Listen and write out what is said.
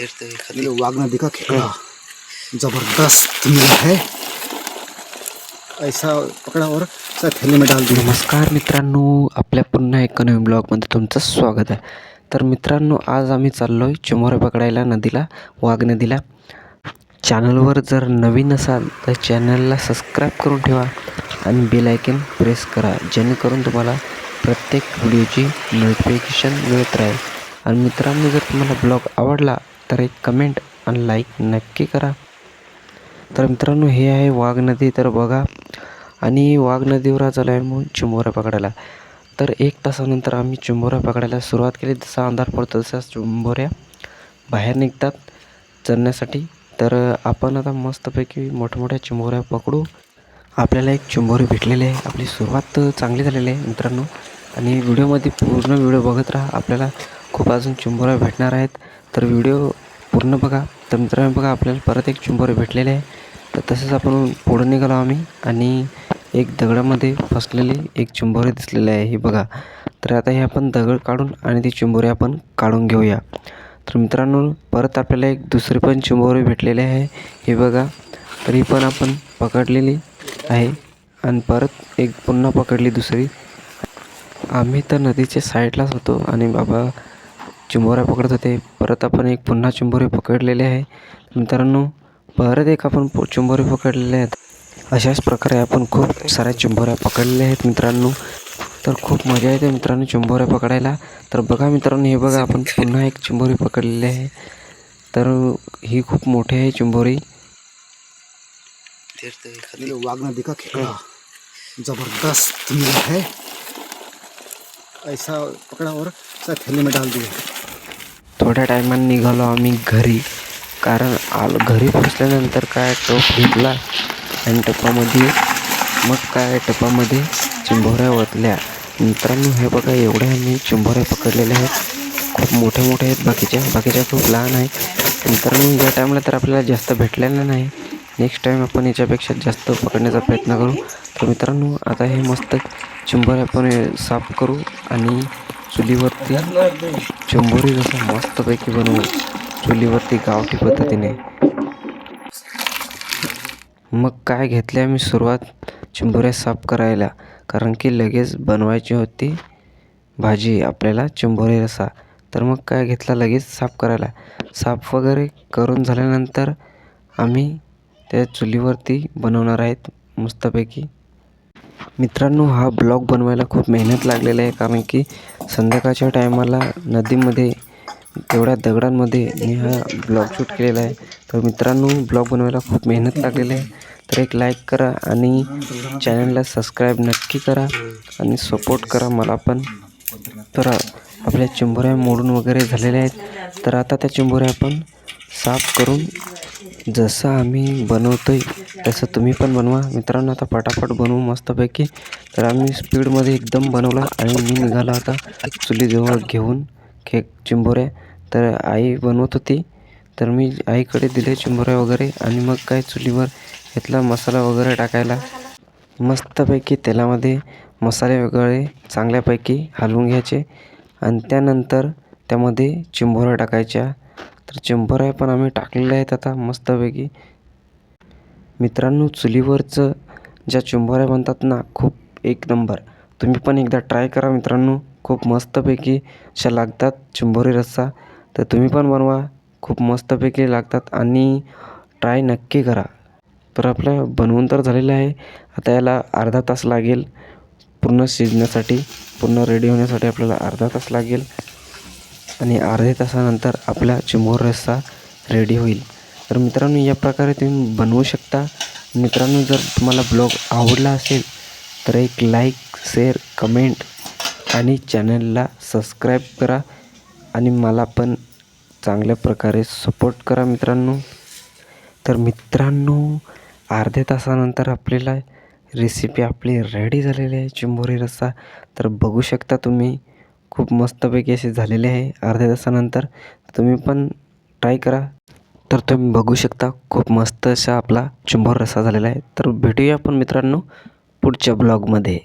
ये लो वाघ नदी का खेकड़ा। जबरदस्त मिला है। ऐसा पकड़ा और ऐसा थैली में डाल दिया। नमस्कार मित्रांनो आपल्या पुन्हा एका नवीन ब्लॉगमध्ये तुमचं स्वागत आहे. तर मित्रांनो आज आम्ही चाललो आहे चिमोरे पकडायला नदीला वाघ नदीला. चॅनलवर जर नवीन असाल तर चॅनलला सबस्क्राईब करून ठेवा आणि बेल आयकन प्रेस करा जेणेकरून तुम्हाला प्रत्येक व्हिडिओची नोटिफिकेशन मिळत राहील. आणि मित्रांनो जर तुम्हाला ब्लॉग आवडला तर एक कमेंट आणि लाईक नक्की करा. तर मित्रांनो हे आहे वाघ नदी. तर बघा आणि वाघ नदीवर आज आलो आहे म्हणून चिंबोऱ्या पकडायला. तर एक तासानंतर आम्ही चिंबोऱ्या पकडायला सुरुवात केली. जसा अंधार पडतो तसा चिंबोऱ्या बाहेर निघतात चढण्यासाठी तर आपण आता मस्तपैकी मोठ्या चिंबोऱ्या पकडू. आपल्याला एक चिंबोरी भेटलेली आहे. आपली सुरुवात चांगली झालेली आहे मित्रांनो. आणि व्हिडिओमध्ये पूर्ण व्हिडिओ बघत राहा. आपल्याला खूप अजून चिंबोऱ्या भेटणार आहेत. तर व्हिडिओ पूर्ण बघा. तर मित्रांनो बघा आपल्याला परत एक चिंबोरी भेटलेले आहे. तर तसंच आपण पुढं निघालो आम्ही आणि एक दगडामध्ये फसलेली एक चिंबोरी दिसलेली आहे. ही बघा. तर आता हे आपण दगड काढून आणि ती चुंबरी आपण काढून घेऊया. तर मित्रांनो परत आपल्याला एक दुसरी पण चिंबोरी भेटलेली आहे. हे बघा. तर ही पण आपण पकडलेली आहे आणि परत एक पुन्हा पकडली दुसरी. आम्ही तर नदीच्या साईडलाच होतो आणि बाबा चिंबोऱ्या पकडत होते. परत आपण एक पुन्हा चिंबोरे पकडलेले आहे. मित्रांनो परत एक आपण चिंबोरे पकडलेले आहेत अशाच प्रकारे आपण खूप साऱ्या चिंबोऱ्या पकडलेल्या आहेत मित्रांनो. तर खूप मजा येते मित्रांनो चिंबोऱ्या पकडायला. तर बघा मित्रांनो हे बघा आपण पुन्हा एक चिंबोरी पकडलेली आहे. तर ही खूप मोठी आहे चिंबोरी. तैरते दिखा खेळा जबरदस्त आहे. है ऐसा पकड़ा और थैली में डाल दिया. थोड्या टायमाने निघालो आम्ही घरी. कारण आलो घरी पोचल्यानंतर काय टोप घेतला आणि टपामध्ये मग काय टपामध्ये चिंबोऱ्या ओतल्या. मित्रांनो हे बघा एवढ्या आम्ही चिंबोऱ्या पकडलेल्या आहेत. खूप मोठे मोठे आहेत. बाकीच्या बाकीच्या खूप लहान आहेत. मित्रांनो या टाईमला तर आपल्याला जास्त भेटलेलं नाही. नेक्स्ट टाईम आपण याच्यापेक्षा जास्त पकडण्याचा प्रयत्न करू. तर मित्रांनो आता हे मस्त चिंबोऱ्या आपण साफ करू आणि चुलीवरती चंबोरी जसं मस्तपैकी बनवून चुलीवरती गावठी पद्धतीने. मग काय घेतले आम्ही सुरुवात? चिंबोऱ्या साफ करायला. कारण की लगेच बनवायची होती भाजी आपल्याला चिंबोरी रसा. तर मग काय घेतला लगेच साफ करायला. साफ वगैरे करून झाल्यानंतर आम्ही त्या चुलीवरती बनवणार आहेत मस्तपैकी. मित्रांनो हा ब्लॉग बनवायला खूप मेहनत लागलेला आहे कारण की संध्याकाळच्या टायमाला नदीमध्ये तेवढ्या दगडांमध्ये मी हा ब्लॉग शूट केलेला आहे. तर मित्रांनो ब्लॉग बनवायला खूप मेहनत लागलेली आहे. तर एक लाईक करा आणि चॅनलला सबस्क्राईब नक्की करा आणि सपोर्ट करा मला पण. तर आपल्या चिंबोऱ्या मोडून वगैरे झालेल्या आहेत. तर आता त्या चिंबोऱ्या आपण साफ करून जसं आम्ही बनवतो आहे तसं तुम्ही पण बनवा. मित्रांनो आता पटापट बनवू मस्तपैकी. तर आम्ही स्पीडमध्ये एकदम बनवला आणि मी निघाला आता चुलीजवळ घेऊन केक चिंबोऱ्या. तर आई बनवत होती. तर मी आईकडे दिले चिंबोऱ्या वगैरे आणि मग काय चुलीवर घेतला मसाला वगैरे टाकायला. मस्तपैकी तेलामध्ये मसाले वगैरे चांगल्यापैकी हलवून घ्यायचे आणि त्यानंतर त्यामध्ये चिंबोऱ्या टाकायच्या. तर चिंबोऱ्या पण आम्ही टाकलेल्या आहेत आता मस्तपैकी. मित्रांनो चुलीवरचं ज्या चिंबोऱ्या बनतात ना खूप एक नंबर. तुम्ही पण एकदा ट्राय करा मित्रांनो. खूप मस्तपैकी अशा लागतात चिंबोरी रस्सा. तर तुम्ही पण बनवा. खूप मस्तपैकी लागतात आणि ट्राय नक्की करा. तर आपलं बनवून तर झालेलं आहे. आता याला अर्धा तास लागेल पूर्ण शिजण्यासाठी. पूर्ण रेडी होण्यासाठी आपल्याला अर्धा तास लागेल. आणि अर्ध्या तासानंतर आपला चिमोर रस्सा रेडी होईल. तर मित्रांनो या प्रकारे तुम्ही बनवू शकता. मित्रांनो जर तुम्हाला ब्लॉग आवडला असेल तर एक लाईक शेअर कमेंट आणि चॅनलला सबस्क्राईब करा आणि मला पण चांगल्या प्रकारे सपोर्ट करा मित्रांनो. तर मित्रांनो अर्ध्या तासानंतर आपल्याला रेसिपी आपली रेडी झालेली आहे चिंबोरी रस्सा. तर बघू शकता तुम्ही खूप मस्तपैकी असे झालेले आहे. अर्ध्या तासानंतर तुम्ही पण ट्राय करा. तर तुम्ही बघू शकता खूप मस्त असा आपला चिंबोर रस्सा झालेला आहे. तर भेटूया आपण मित्रांनो पुढच्या ब्लॉगमध्ये